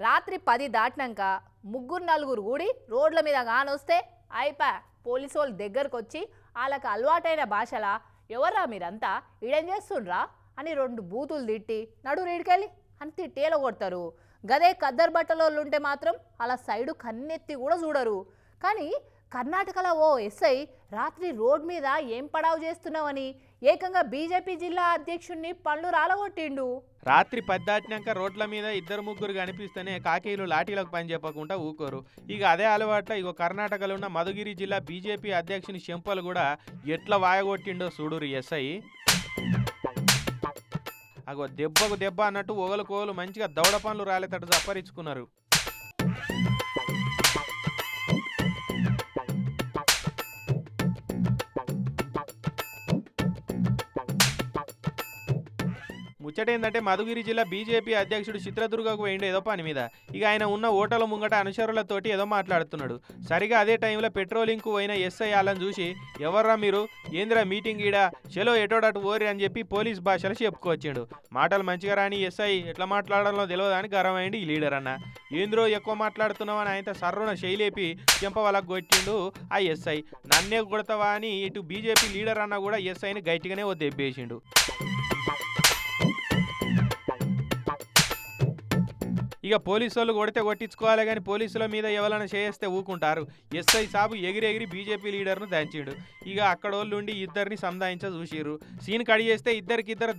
రాత్రి పది దాటినాక ముగ్గురు నలుగురు కూడి రోడ్ల మీద కానొస్తే అయిపా పోలీసు వాళ్ళు దగ్గరకు వచ్చి వాళ్ళకి అలవాటైన భాషలా ఎవర్రా మీరంతా? ఈడేం చేస్తుండ్రా? అని రెండు బూతులు తిట్టి నడు రీడికెళ్ళి అని తిట్టేలో కొడతారు. గదే కద్దరు బట్టలోళ్ళు ఉంటే మాత్రం అలా సైడు కన్నెత్తి కూడా చూడరు. కానీ కర్ణాటకలో ఓ ఎస్ఐ రాత్రి రోడ్ మీద ఏం పడావు చేస్తున్నావని? ఏకంగా బీజేపీ జిల్లా అధ్యక్షుడిని పళ్ళు రాలగొట్టిండు. రాత్రి పది రోడ్ల మీద ఇద్దరు ముగ్గురు కనిపిస్తేనే కాకీలు లాఠీలకు పని చెప్పకుండా ఊకోరు. ఇక అదే అలవాట్ల ఇగో కర్ణాటకలో ఉన్న మధుగిరి జిల్లా బీజేపీ అధ్యక్షుని చెంపలు కూడా ఎట్లా వాయగొట్టిండో చూడురు ఎస్ఐ. అగో దెబ్బకు దెబ్బ అన్నట్టు ఓగలు మంచిగా దౌడ పనులు రాలేటట్టు చప్పరించుకున్నారు. ముచ్చటేందంటే మధుగిరి జిల్లా బీజేపీ అధ్యక్షుడు చిత్రదుర్గకు వేయండు ఏదో పని మీద. ఇక ఆయన ఉన్న ఓటల ముంగట అనుచరులతోటి ఏదో మాట్లాడుతున్నాడు. సరిగా అదే టైంలో పెట్రోలింగ్కు పోయిన ఎస్ఐ వాళ్ళని చూసి ఎవర్రా మీరు? ఏంద్రా మీటింగ్ ఈడ? చెలో ఎటోడటు ఓరి అని చెప్పి పోలీస్ భాషలో చెప్పుకొచ్చిండు. మాటలు మంచిగా రాని ఎస్ఐ ఎట్లా మాట్లాడాలో తెలియదు అని గర్వమైంది ఈ లీడర్ అన్న. ఏంద్రో ఎక్కువ మాట్లాడుతున్నావు అని ఆయన సర్రున శైలేపి చెంప వాళ్ళకు కొట్టిండు ఆ ఎస్ఐ. నన్నే కొడతావా అని ఇటు బీజేపీ లీడర్ అన్న కూడా ఎస్ఐని గట్టిగానే ఓ దెబ్బేసిండు. ఇక పోలీసు వాళ్ళు కొడితే కొట్టించుకోవాలి కానీ పోలీసుల మీద ఎవరైనా చేస్తే ఊకుంటారు. ఎస్ఐ సాబు ఎగిరెగిరి బీజేపీ లీడర్ను దంచాడు. ఇక అక్కడ వాళ్ళు ఉండి ఇద్దరిని సంధాయించ చూసిరు సీన్ కడి చేస్తే ఇద్దరికి ఇద్దరు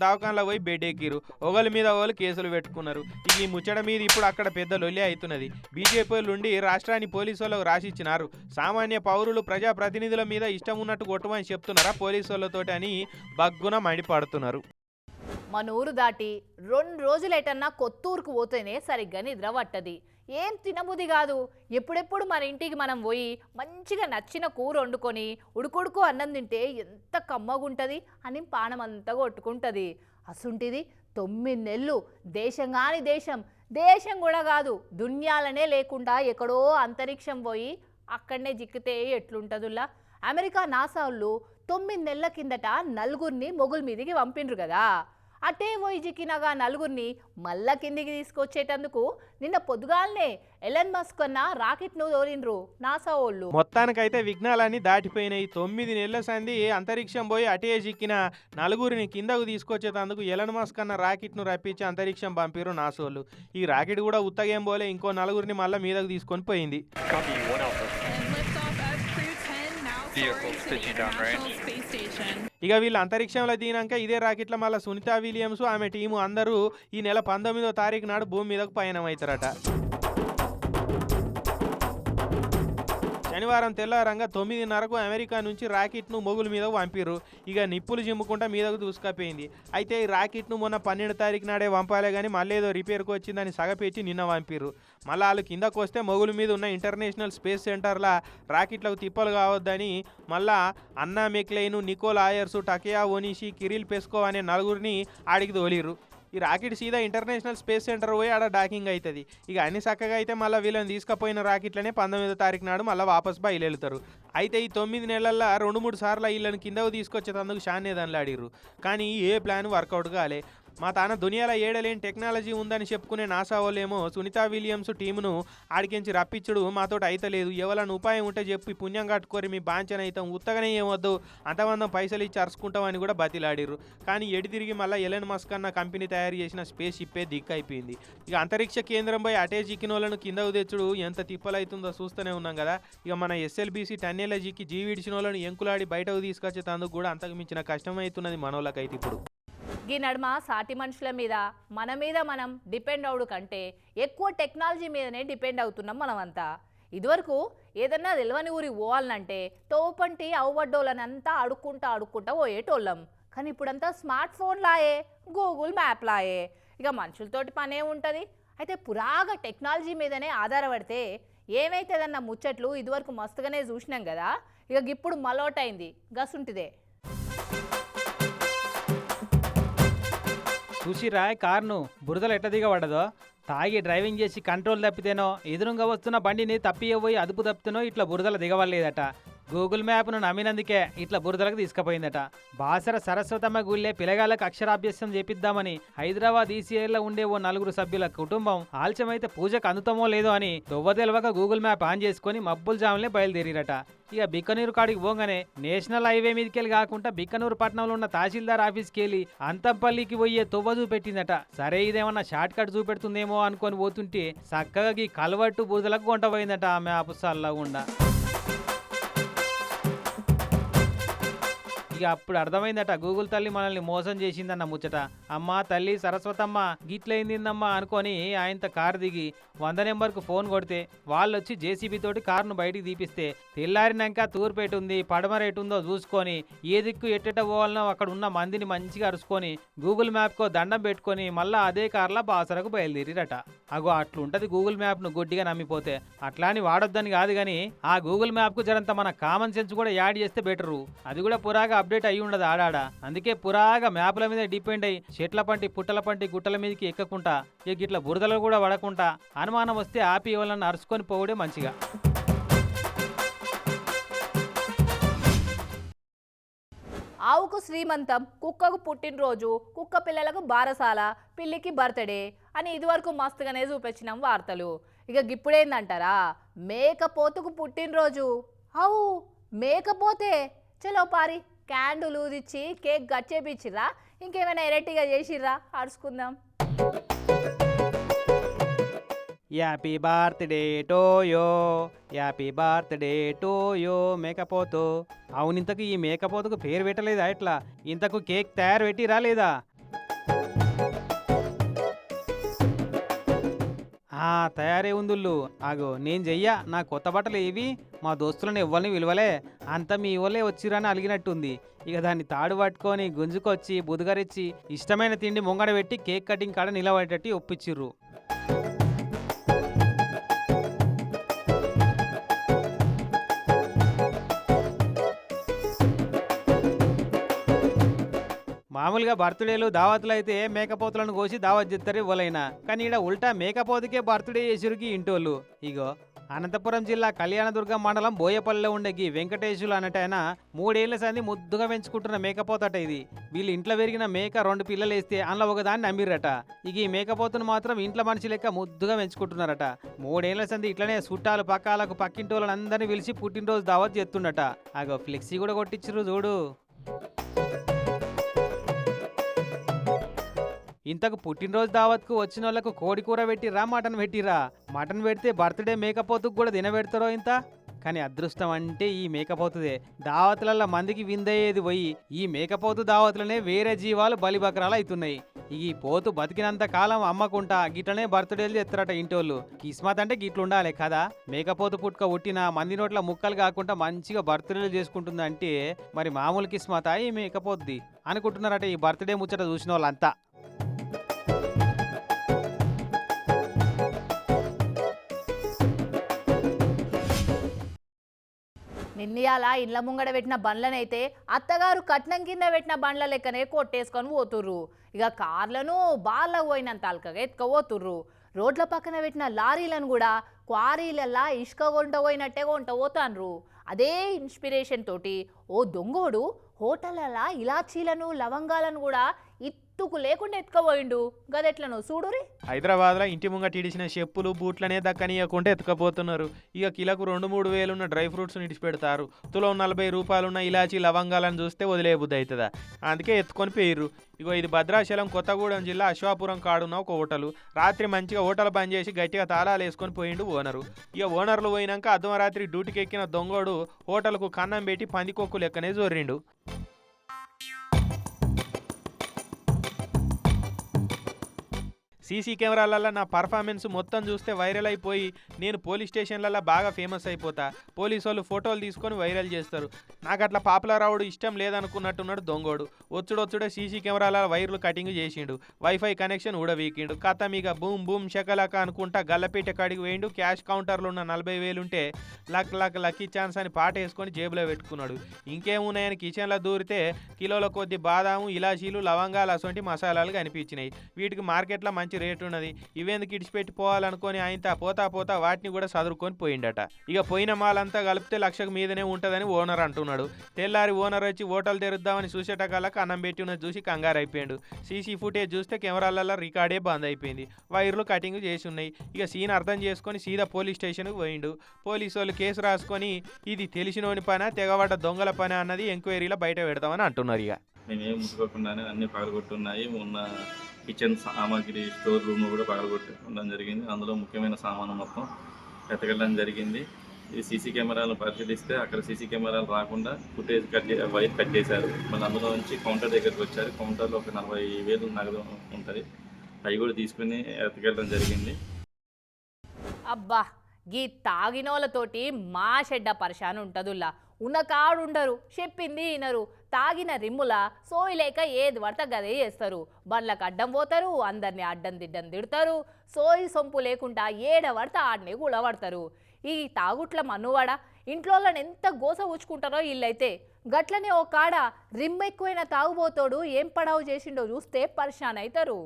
పోయి బెడ్ ఎక్కిరు ఒకళ్ళ మీద వాళ్ళు కేసులు పెట్టుకున్నారు. ఇక ఈ ముచ్చట మీద ఇప్పుడు అక్కడ పెద్ద లొల్లి అవుతున్నది. బీజేపీ వాళ్ళు ఉండి రాష్ట్రాన్ని పోలీసు వాళ్ళకు రాసిచ్చినారు. సామాన్య పౌరులు ప్రజాప్రతినిధుల మీద ఇష్టం ఉన్నట్టు కొట్టమని చెప్తున్నారా పోలీసు వాళ్ళతోటి అని బగ్గున మండిపడుతున్నారు. మన ఊరు దాటి రెండు రోజులేటన్నా కొత్తూరుకు పోతేనే సరిగ్గా నిద్ర పట్టది. ఏం తినబుది కాదు. ఎప్పుడెప్పుడు మన ఇంటికి మనం పోయి మంచిగా నచ్చిన కూర వండుకొని ఉడుకుడుకు అన్నం తింటే ఎంత కమ్మగుంటుంది అని పానమంతా అంతా కొట్టుకుంటుంది. అసుంటిది తొమ్మిది నెలలు. దేశం కాని దేశం. దేశం కూడా కాదు. దున్యాలనే లేకుండా ఎక్కడో అంతరిక్షం పోయి అక్కడనే జిక్కితే ఎట్లుంటుందిలా అమెరికా నాసా వాళ్ళు తొమ్మిది నెలల కిందట నలుగురిని మొగుల మీదికి పంపిండ్రు కదా. అటే పోయి జిక్కినగా నలుగురిని మళ్ళా కిందికి తీసుకొచ్చేటందుకు నిన్న పొద్దుగాలనే ఎలన్ మస్క్ అన్న రాకెట్ను తోలిండ్రు నాసా వాళ్ళు మొత్తానికైతే విఘ్నాలన్నీ దాటిపోయినాయి. తొమ్మిది నెలల సంధి అంతరిక్షం పోయి అటే చిక్కిన నలుగురిని కిందకు తీసుకొచ్చేటందుకు ఎలన్ మస్క్ అన్న రాకెట్ను రప్పించి అంతరిక్షం పంపిరు నాసోళ్ళు ఈ రాకెట్ కూడా ఉత్తగేం పోలే ఇంకో నలుగురిని మళ్ళీ మీదకు తీసుకొని పోయింది. ఇక వీళ్ళు అంతరిక్షంలో దిగినాక ఇదే రాకెట్ల మళ్ళీ సునీత విలియమ్స్ ఆమె టీము అందరూ ఈ నెల పంతొమ్మిదో తారీఖు నాడు భూమి మీదకు పయనం అవుతారట శనివారం తెల్లారంగా తొమ్మిదిన్నరకు అమెరికా నుంచి రాకెట్ను మొగుల మీద పంపిర్రు. ఇక నిప్పులు చిమ్ముకుంటా మీదకు దూసుకపోయింది. అయితే ఈ రాకెట్ను మొన్న పన్నెండు తారీఖు నాడే పంపాలే కానీ మళ్ళీ ఏదో రిపేర్కి వచ్చిందని సగపెచ్చి నిన్న పంపిర్రు. మళ్ళీ వాళ్ళు కిందకు వస్తే మొగుల మీద ఉన్న ఇంటర్నేషనల్ స్పేస్ సెంటర్లా రాకెట్లకు తిప్పలు కావద్దని మళ్ళా Anne McClain Nichole Ayers Takuya Onishi Kirill Peskov అనే నలుగురిని ఆడికి తోలిరు ఈ రాకెట్ సీదా ఇంటర్నేషనల్ స్పేస్ సెంటర్ పోయి ఆడ డాకింగ్ అవుతుంది ఇక అన్ని చక్కగా అయితే మళ్ళీ వీళ్ళని తీసుకుపోయిన రాకెట్లనే పంతొమ్మిదో తారీఖు నాడు మళ్ళీ వాపస్ బయలుదేరుతారు అయితే ఈ తొమ్మిది నెలల్లో రెండు మూడు సార్లు వీళ్ళని కిందకు తీసుకొచ్చేటందుకు షానే ఆడిర్రు. కానీ ఏ ప్లాన్ వర్కౌట్ కాలే. మా తాన దునియాలో ఏడలేని టెక్నాలజీ ఉందని చెప్పుకునే నాసా వాళ్ళేమో సునీతా విలియమ్స్ టీమును ఆడికించి రప్పించుడు మాతోటి అయితలేదు ఎవరైనా ఉపాయం ఉంటే చెప్పి పుణ్యం కట్టుకొని మీ బాంచన అవుతాం ఉత్తగానే ఏమొద్దు? అంతమందం పైసలు ఇచ్చి అరుచుకుంటామని కూడా బతిలాడిరు కానీ ఎడి తిరిగి మళ్ళీ ఎలెన్ మస్క్ అన్న కంపెనీ తయారు చేసిన స్పేస్ షిప్పే దిక్కు అయిపోయింది ఇక అంతరిక్ష కేంద్రం పోయి అటే చిక్కిన వాళ్ళను కిందకు తెచ్చుడు. ఎంత తిప్పలైతుందో చూస్తూనే ఉన్నాం కదా. ఇక మన ఎస్ఎల్బీసీ టన్నెల జిక్కి జీవిడిచిన వాళ్ళను ఎంకులాడి బయటకు తీసుకొచ్చేందుకు కూడా అంతకు మించిన కష్టమవుతున్నది మనోళ్ళకైతే ఇప్పుడు. ఈ నడుమ సాటి మనుషుల మీద మన మీద మనం డిపెండ్ అవడు కంటే ఎక్కువ టెక్నాలజీ మీదనే డిపెండ్ అవుతున్నాం మనమంతా. ఇదివరకు ఏదన్నా తెలియని ఊరికి పోవాలంటే తోపంటి అవ్వడ్డోళ్ళనంతా అడుక్కుంటా అడుక్కుంటా పోయేటోళ్ళం. కానీ ఇప్పుడంతా స్మార్ట్ ఫోన్ లాయే గూగుల్ మ్యాప్ లాయే ఇక మనుషులతోటి పనే ఉంటుంది. అయితే పురాగా టెక్నాలజీ మీదనే ఆధారపడితే ఏమైతుందన్న ముచ్చట్లు ఇదివరకు మస్తుగానే చూసినాం కదా ఇక ఇప్పుడు మలోటైంది. గసుంటిదే. చూసిరా కార్ను బురదలు ఎట్ట దిగబడదో? తాగి డ్రైవింగ్ చేసి కంట్రోల్ తప్పితేనో ఎదురుగా వస్తున్న బండిని తప్పియబోయి అదుపు తప్పితేనో ఇట్లా బురదలు దిగవలేదట గూగుల్ మ్యాప్ను నమ్మినందుకే ఇట్లా బురదలకు తీసుకుపోయిందట. బాసర సరస్వతమ్మ గుళ్ళే పిల్లగాళ్ళకు అక్షరాభ్యాసం చేపిద్దామని హైదరాబాద్ ఈసీఐలో ఉండే ఓ నలుగురు సభ్యుల కుటుంబం ఆలస్యమైతే పూజకు అందుతామో లేదో అని దొవ్వ తెలవక గూగుల్ మ్యాప్ ఆన్ చేసుకొని మబ్బుల జాములే బయలుదేరిరట. ఇక బిక్కనూరు కాడికి పోగానే నేషనల్ హైవే మీదకి వెళ్ళి కాకుండా బిక్కనూరు పట్టణంలో ఉన్న తహసీల్దార్ ఆఫీస్కి వెళ్ళి అంతంపల్లికి పోయే తొవ్వ చూపెట్టిందట. సరే ఇదేమన్నా షార్ట్ కట్ చూపెడుతుందేమో అనుకొని పోతుంటే చక్కగా ఈ కలవట్టు బురదలకు కొంటపోయిందట ఆమె ఆ మ్యాప్ ఇక అప్పుడు అర్థమైందట. గూగుల్ తల్లి మనల్ని మోసం చేసిందన్న ముచ్చట. అమ్మా తల్లి సరస్వతమ్మ గిట్లయిందిందమ్మా అనుకొని ఆయనతో కారు దిగి వంద నెంబర్కు ఫోన్ కొడితే వాళ్ళు వచ్చి జేసీబీ తోటి కారును బయటికి తీపిస్తే తెల్లారినాక తూర్పేట ఉంది పడమరేటు ఉందో చూసుకొని ఏ దిక్కు ఎట్టెట పోవాలనో అక్కడ ఉన్న మందిని మంచిగా అరుచుకొని గూగుల్ మ్యాప్కో దండం పెట్టుకొని మళ్ళా అదే కార్లా బాసరకు బయలుదేరిరట. అగో అట్లుంటది గూగుల్ మ్యాప్ను గొడ్డిగా నమ్మిపోతే. అట్లా అని వాడొద్దని కాదు కానీ ఆ గూగుల్ మ్యాప్కు జరంత మన కామన్ సెన్స్ కూడా యాడ్ చేస్తే బెటరు. అది కూడా పురాగా అప్డేట్ అయ్యి ఉండదు ఆడాడ. అందుకే పురాగా మ్యాప్ల మీద డిపెండ్ అయ్యి చెట్ల పంటి పుట్టల పంటి గుట్టల మీదకి ఎక్కకుండా ఇక ఇట్లా బురదలు కూడా పడకుండా అనుమానం వస్తే ఆపి ఇవ్వాలని అరుచుకొని పోవడే మంచిగా. ఆవుకు శ్రీమంతం కుక్కకు పుట్టినరోజు కుక్క పిల్లలకు బారసాల పిల్లికి బర్త్డే అని ఇదివరకు మస్తుగానే చూపించినాం వార్తలు. ఇక గిప్పుడేందంటారా? మేకపోతుకు పుట్టినరోజు. అవు మేకపోతే. చలో పారి క్యాండులు ఊదిచ్చి కేక్ గచ్చేపిచ్చిర్రా ఇంకేమైనా ఎరటిగా చేసిర్రా? అరుచుకుందాం happy birthday Toyo happy birthday Toyo మేకపోతు. అవును ఇంతకు ఈ మేకపోతుకు పేరు పెట్టలేదా ఎట్లా? ఇంతకు కేక్ తయారు పెట్టి రాలేదా? ఆ తయారే ఉందుళ్ళు ఆగో నేను చెయ్యా నా కొత్త బట్టలు ఏవి మా దోస్తులను ఎవ్వరిని విలువలే. అంత మీ ఇవ్వలే వచ్చిరని అలిగినట్టుంది. ఇక దాన్ని తాడు పట్టుకొని గుంజుకొచ్చి బుధగరిచ్చి ఇష్టమైన తిండి ముంగడ పెట్టి కేక్ కటింగ్ కాడ నిలబడేటట్టు ఒప్పించిర్రు మామూలుగా బర్త్డేలు దావత్లు అయితే మేకపోతులను కోసి దావత్ చేస్తారు ఇవ్వలైనా? కానీ ఈడ ఉల్టా మేకపోతుకే బర్త్డే చేసిరుకి ఇంటోళ్ళు. ఇగో అనంతపురం జిల్లా కళ్యాణదుర్గం మండలం బోయపల్లిలో ఉండే గీ వెంకటేశులు అన్నటైన మూడేళ్ళ సంది ముద్దుగా పెంచుకుంటున్న మేకపోతట ఇది. వీళ్ళు ఇంట్లో పెరిగిన మేక రెండు పిల్లలు వేస్తే అందులో ఒకదాన్ని నమ్మిరట ఇక ఈ మేకపోతును మాత్రం ఇంట్లో మనిషి లెక్క ముద్దుగా పెంచుకుంటున్నారట. మూడేళ్ళ సంది ఇట్లనే చుట్టాలు పక్కాలకు పక్కింటి వాళ్ళని అందరినీ పిలిచి పుట్టినరోజు దావత్ చేస్తుండట. అగో ఫ్లెక్సీ కూడా కొట్టించిర్రు చూడు. ఇంతకు పుట్టినరోజు దావత్కు వచ్చిన వాళ్ళకు కోడి కూర పెట్టిరా మటన్ పెట్టిరా మటన్ పెడితే బర్త్డే మేకపోతుకు కూడా తినబెడతారో ఇంత? కానీ అదృష్టం అంటే ఈ మేకపోతుదే. దావతులలో మందికి విందయ్యేది పోయి ఈ మేకపోతు దావతులనే వేరే జీవాలు బలిబకరాలు అవుతున్నాయి ఈ పోతు బతికినంత కాలం అమ్మకుంటా గిట్లనే బర్త్డేలు చేస్తారట ఇంటోళ్ళు. కిస్మత్ అంటే గిట్లుండాలి కదా? మేకపోతు పుట్టుక ఉట్టిన మంది నోట్ల ముక్కలు కాకుండా మంచిగా బర్త్డేలు చేసుకుంటుందంటే మరి మామూలు కిస్మత ఈ మేకపోద్ది అనుకుంటున్నారట ఈ బర్త్డే ముచ్చట చూసిన వాళ్ళంతా నిన్నయాల ఇండ్ల ముంగడ పెట్టిన బండ్లనైతే అత్తగారు కట్నం కింద పెట్టిన బండ్ల లెక్కనే కొట్టేసుకొని పోతుర్రు. ఇక కార్లను బార్లకు పోయినంత అల్కగా ఎత్తుకపోతుర్రు. రోడ్ల పక్కన పెట్టిన లారీలను కూడా క్వారీలల్లా ఇసుక కొంట పోయినట్టే కొంట పోతాన్రు. అదే ఇన్స్పిరేషన్ తోటి ఓ దొంగోడు హోటళ్ళ ఇలాచీలను లవంగాలను కూడా తుక్కు లేకుండా ఎత్తుకపోయిండు. గదెట్లను చూడురి హైదరాబాద్లో ఇంటి ముంగట ఇడిచిన చెప్పులు బూట్లనే దక్కనీయకుంటే ఎత్తుకపోతున్నారు. ఇక కిలకు రెండు మూడు వేలున్న డ్రై ఫ్రూట్స్ ఇడిచిపెడతారు. తులం నలభై రూపాయలున్న ఇలాచీ లవంగాలను చూస్తే వదిలే బుద్ధి అవుతుందా అందుకే ఎత్తుకొని పోయిర్రు. ఇగో ఇది భద్రాచలం కొత్తగూడెం జిల్లా అశ్వాపురం కాడున్న ఒక హోటలు. రాత్రి మంచిగా హోటల్ బంద్ చేసి గట్టిగా తాళాలు వేసుకొని పోయిండు ఓనరు. ఇక ఓనర్లు పోయినాక అర్ధం రాత్రి డ్యూటీకి ఎక్కిన దొంగోడు హోటల్కు కన్నం పెట్టి పందికొక్కు లెక్కనే జోరిండు. సీసీ కెమెరాలలో నా పర్ఫార్మెన్స్ మొత్తం చూస్తే వైరల్ అయిపోయి నేను పోలీస్ స్టేషన్లలో బాగా ఫేమస్ అయిపోతా. పోలీసు వాళ్ళు ఫోటోలు తీసుకొని వైరల్ చేస్తారు. నాకు అట్లా పాపులర్ అవడు ఇష్టం లేదనుకున్నట్టున్నాడు దొంగోడు. వచ్చుడొచ్చుడే సీసీ కెమెరాల వైర్లు కటింగ్ చేసిండు. వైఫై కనెక్షన్ ఊడవీకిండు కథ మీక బూమ్ బూమ్ శకలక అనుకుంటా గల్లపీట కాడికి వేయిండు క్యాష్ కౌంటర్లో ఉన్న నలభై వేలుంటే లక్ లక్ లక్కీ ఛాన్స్ అని పాట వేసుకొని జేబులో పెట్టుకున్నాడు. ఇంకేమున్నాయని కిచెన్లో దూరితే కిలోల కొద్ది బాదాము ఇలాచీలు లవంగాలు అసొంటి మసాలాలు కనిపించినాయి. వీటికి మార్కెట్లో మంచి రేటు ఉన్నది. ఇవేందుకు ఇడిచిపెట్టి పోవాలనుకొని ఆయన పోతా పోతా వాటిని కూడా చదువుకొని పోయిండట. ఇక పోయిన మాలంతా కలిపితే లక్షకు మీదనే ఉంటుందని ఓనర్ అంటున్నాడు. తెల్లారి ఓనర్ వచ్చి హోటల్ తెరుద్దామని చూసేటకాలకు అన్నం పెట్టి ఉన్నది చూసి కంగారు అయిపోయాడు సీసీ ఫుటేజ్ చూస్తే కెమెరాలలో రికార్డే బంద్ అయిపోయింది. వైర్లు కటింగ్ చేసి ఉన్నాయి ఇక సీన్ అర్థం చేసుకొని సీదా పోలీస్ స్టేషన్కి పోయిండు. పోలీసు వాళ్ళు కేసు రాసుకొని ఇది తెలిసినోని పని తెగబడ్డ దొంగల పని అన్నది ఎంక్వైరీలో బయట పెడతామని అంటున్నారు ఇక. నేనేం ముట్టుకోకుండానే అన్ని పగలగొట్టున్నాయి. ఉన్న కిచెన్ సామాగ్రి స్టోర్ రూమ్ కూడా పగలగొట్టి ఉండడం జరిగింది. అందులో ముఖ్యమైన సామాను మొత్తం ఎతకడం జరిగింది. ఈ సీసీ కెమెరాలు పరిశీలిస్తే అక్కడ సీసీ కెమెరాలు రాకుండా ఫుటేజ్ కట్ చే వైర్ కట్ చేశారు. మళ్ళీ అందులో నుంచి కౌంటర్ దగ్గరికి వచ్చారు. కౌంటర్లో ఒక నలభై వేలు నగదు ఉంటుంది. అవి కూడా తీసుకుని ఎతకెళ్ళడం జరిగింది. అబ్బా! గీ తాగినోళ్ళతోటి మా షెడ్డ పరిశాన్ ఉంటదుల్లా ఉన్న కాడుండరు చెప్పింది వినరు తాగిన రిమ్ముల సోయిలేక ఏది పడత గదే చేస్తారు. బండ్లకు అడ్డం పోతారు అందరిని అడ్డం దిడ్డం తిడతారు. సోయి సొంపు లేకుండా ఏడ పడితే ఆడనే గుళపడతారు ఈ తాగుట్ల మన్నువాడ ఇంట్లో ఎంత గోస ఊచుకుంటారో వీళ్ళైతే గట్లనే ఓ కాడ రిమ్ ఎక్కువైన తాగుబోతోడు ఏం పడావు చేసిండో చూస్తే పరిశాన్ అవుతారు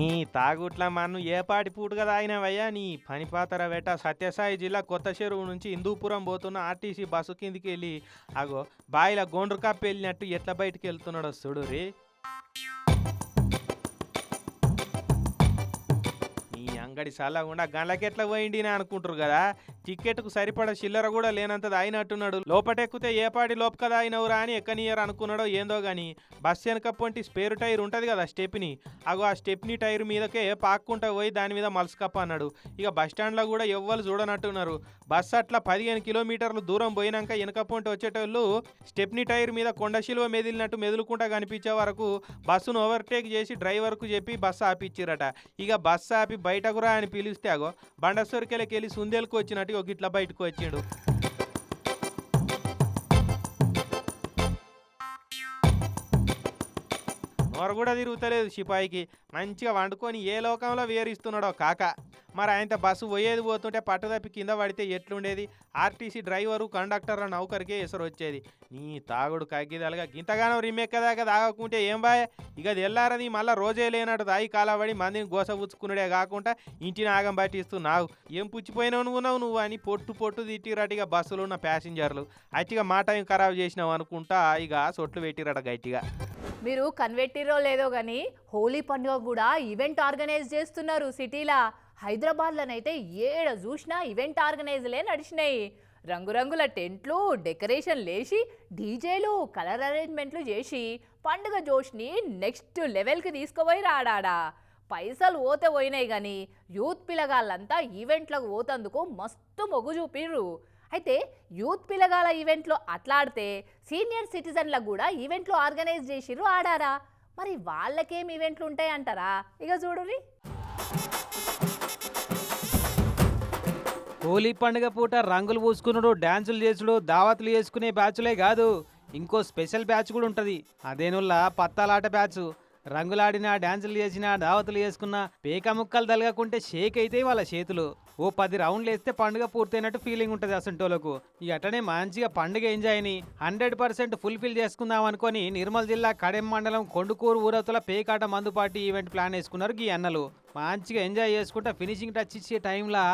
నీ తాగుట్ల మన్ను ఏ పాటి పూటగా తాగినవయ్యా నీ పనిపాతర వెట సత్యసాయి జిల్లా కొత్త చెరువు నుంచి హిందూపురం పోతున్న ఆర్టీసీ బస్సు కిందికి వెళ్ళి అగో బాయిల గోండ్రు కప్పు వెళ్ళినట్టు ఎట్లా బయటికి వెళ్తున్నాడో చూడు రే. అంగడి సల్లగుండా గండ్లకెట్లా పోయిండి అనుకుంటారు కదా? టికెట్కు సరిపడ చిల్లర కూడా లేనంత దాయినట్టున్నాడు లోపటెక్కితే ఏ పాటి లోపక దాయినవురా అని ఎక్కనియర్ అనుకున్నాడో ఏందో గాని బస్ వెనక వంటి స్పేరు టైర్ ఉంటుంది కదా స్టెప్ని? అగో ఆ స్టెప్ని టైర్ మీదకే పాక్కుంటా పోయి దాని మీద మలుసుకప్ప అన్నాడు. ఇక బస్ స్టాండ్లో కూడా ఎవ్వరు చూడనట్టున్నారు. బస్సు అట్లా పదిహేను కిలోమీటర్లు దూరం పోయినాక వెనక పొంటి వచ్చేటోళ్ళు స్టెప్ని టైర్ మీద కొండ శిలువ మెదిలినట్టు మెదులుకుంటా కనిపించే వరకు బస్సును ఓవర్టేక్ చేసి డ్రైవర్కు చెప్పి బస్సు ఆపిచ్చిరట. ఇక బస్సు ఆపి బయటకు రా అని పిలిస్తే అగో బండసొరికెలకి వెళ్ళి సుందేలకు వచ్చినట్టు ఒక ఇట్లా బయటకు వచ్చాడు. నోరు కూడా తిరుగుతలేదు సిపాయికి. మంచిగా వండుకొని ఏ లోకంలో వేరిస్తున్నాడో కాక. మరి ఆయనతో బస్సు పోయేది పోతుంటే పట్టుదప్పి కింద పడితే ఎట్లుండేది? ఆర్టీసీ డ్రైవరు కండక్టర్ నౌకరికే ఎసరు వచ్చేది. నీ తాగుడు కగ్గిదలుగా రీమేక్ రిమ్మెక్కదాకా తాగకుంటే ఏం బాయ్? ఇక తెల్లారది మళ్ళా రోజే లేనట్టు తాగి కాలబడి మందిని గోసపుచ్చుకున్నాడే కాకుండా ఇంటిని ఆగం పట్టిస్తున్నావు. ఏం పుచ్చిపోయినావు నువ్వున్నావు నువ్వు అని పొట్టు పొట్టు తిట్టిరటిగా బస్సులో ఉన్న ప్యాసింజర్లు. అట్టిగా మా టైం ఖరాబ్ చేసినావు అనుకుంటా ఇక సొట్లు పెట్టిరట గట్టిగా. మీరు కన్వెట్టిరో లేదో కానీ హోలీ పండుగ కూడా ఈవెంట్ ఆర్గనైజ్ చేస్తున్నారు సిటీలా. హైదరాబాద్లోనైతే ఏడ చూసినా ఈవెంట్ ఆర్గనైజ్లే నడిచినాయి. రంగురంగుల టెంట్లు డెకరేషన్ లేచి డీజేలు కలర్ అరేంజ్మెంట్లు చేసి పండుగ జోష్ని నెక్స్ట్ లెవెల్కి తీసుకుపోయి రాడాడా. పైసలు పోతే పోయినాయి కానీ యూత్ పిల్లగాళ్ళంతా ఈవెంట్లకు పోతందుకు మస్తు మొగ్గు చూపిర్రు. అయితే యూత్ పిల్లగాల ఈవెంట్లో అట్లాడితే సీనియర్ సిటిజన్లకు కూడా ఈవెంట్లు ఆర్గనైజ్ చేసిర్రు ఆడారా. మరి వాళ్ళకేం ఈవెంట్లు ఉంటాయి అంటారా ఇక చూడురి హోలీ పండుగ పూట రంగులు పూసుకున్నాడు డ్యాన్సులు చేసుడు దావతులు చేసుకునే బ్యాచ్లే కాదు. ఇంకో స్పెషల్ బ్యాచ్ కూడా ఉంటుంది. అదేనుల్లా పత్తాలాట బ్యాచ్. రంగులాడినా డ్యాన్సులు చేసినా దావతులు చేసుకున్న పేక ముక్కలు తలగకుంటే షేక్ అయితే వాళ్ళ చేతులు. ఓ పది రౌండ్లు వేస్తే పండుగ పూర్తయినట్టు ఫీలింగ్ ఉంటుంది అసంటోలకు ఇక అటనే మంచిగా పండుగ ఎంజాయ్ని హండ్రెడ్ పర్సెంట్ ఫుల్ఫిల్ చేసుకుందాం అనుకుని నిర్మల్ జిల్లా కడెం మండలం కొండుకూరు ఊరతుల పేకాట మందుపాటి ఈవెంట్ ప్లాన్ వేసుకున్నారు ఈ అన్నలు. మంచిగా ఎంజాయ్ చేసుకుంటా ఫినిషింగ్ టచ్ ఇచ్చే టైంలో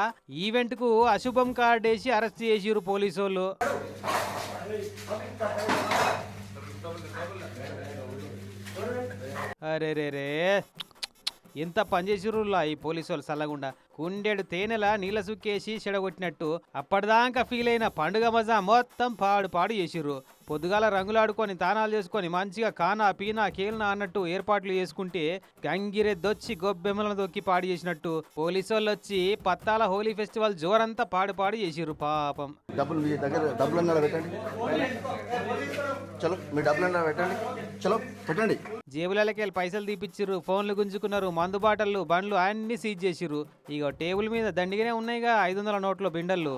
ఈవెంట్కు అశుభం కార్డు వేసి అరెస్ట్ చేసిరు పోలీసు వాళ్ళు అరే రే రే ఎంత పనిచేసిరులా ఈ పోలీసు వాళ్ళు సల్లగుండా? కుండెడు తేనెల నీళ్ళ సుక్కేసి చెడగొట్టినట్టు అప్పటిదాకా ఫీల్ అయిన పండుగ మజా మొత్తం పాడు పాడు చేసిర్రు. పొద్దుగాల రంగులాడుకొని తానాలు చేసుకొని మంచిగా కానా పీనా కేల్నా అన్నట్టు ఏర్పాట్లు చేసుకుంటే గంగిరెద్దొచ్చి గొబ్బెమ్మలను దొక్కి పాడు చేసినట్టు పోలీసు వాళ్ళు వచ్చి పత్తాల హోలీ ఫెస్టివల్ జోరంతా పాడు పాడు చేసిర్రు పాపం. డబ్బులు మీ దగ్గర డబ్బులు పెట్టండి? చలో మీ డబ్బులు పెట్టండి? చలో పెట్టండి. జేబులకి వెళ్ళి పైసలు తీపిచ్చిర్రు ఫోన్లు గుంజుకున్నారు మందు బాటలు బండ్లు అన్ని సీజ్ చేసిర్రు. ఇక టేబుల్ మీద దండిగానే ఉన్నాయిగా ఐదు వందల నోట్లో బిండళ్ళు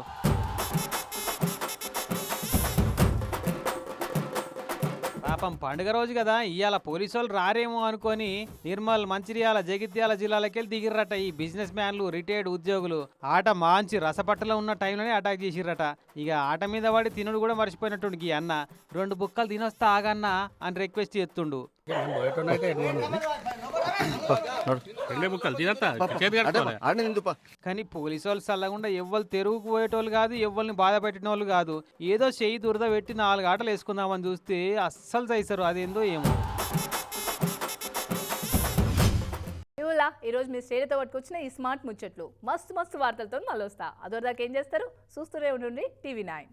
పాపం పండుగ రోజు కదా ఇవాళ పోలీసు వాళ్ళు రారేమో అనుకొని నిర్మల్ మంచిర్యాల జగిత్యాల జిల్లాలకెళ్ళి దిగిర్రట ఈ బిజినెస్ మ్యాన్లు రిటైర్డ్ ఉద్యోగులు. ఆట మాంచి రసపట్టలో ఉన్న టైంలోనే అటాక్ చేసిర్రట. ఇక ఆట మీద పడి తినుడు కూడా మర్చిపోయినట్టుండి అన్న. రెండు బుక్కలు తినొస్తా ఆగన్న అని రిక్వెస్ట్ చేస్తుండు కానీ పోలీసు వాళ్ళు చల్లకుండా ఎవ్వరు తెరుగుకు పోయేటోళ్ళు కాదు ఎవ్వరిని బాధ పెట్టిన వాళ్ళు కాదు. ఏదో చెయ్యి దురద పెట్టి నాలుగు ఆటలు వేసుకుందామని చూస్తే అస్సలు చేస్తారు అదేందో ఏమో. ఇవాళ ఈరోజు మీ శ్రేణితో పట్టుకొచ్చిన ఈ స్మార్ట్ ముచ్చట్లు. మస్తు మస్తు వార్తలతో మళ్ళీ వస్తా అదొరదాకా ఏం చేస్తారు? చూస్తూనే ఉండండి టీవీ నైన్.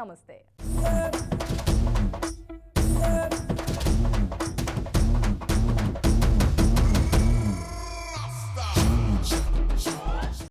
నమస్తే.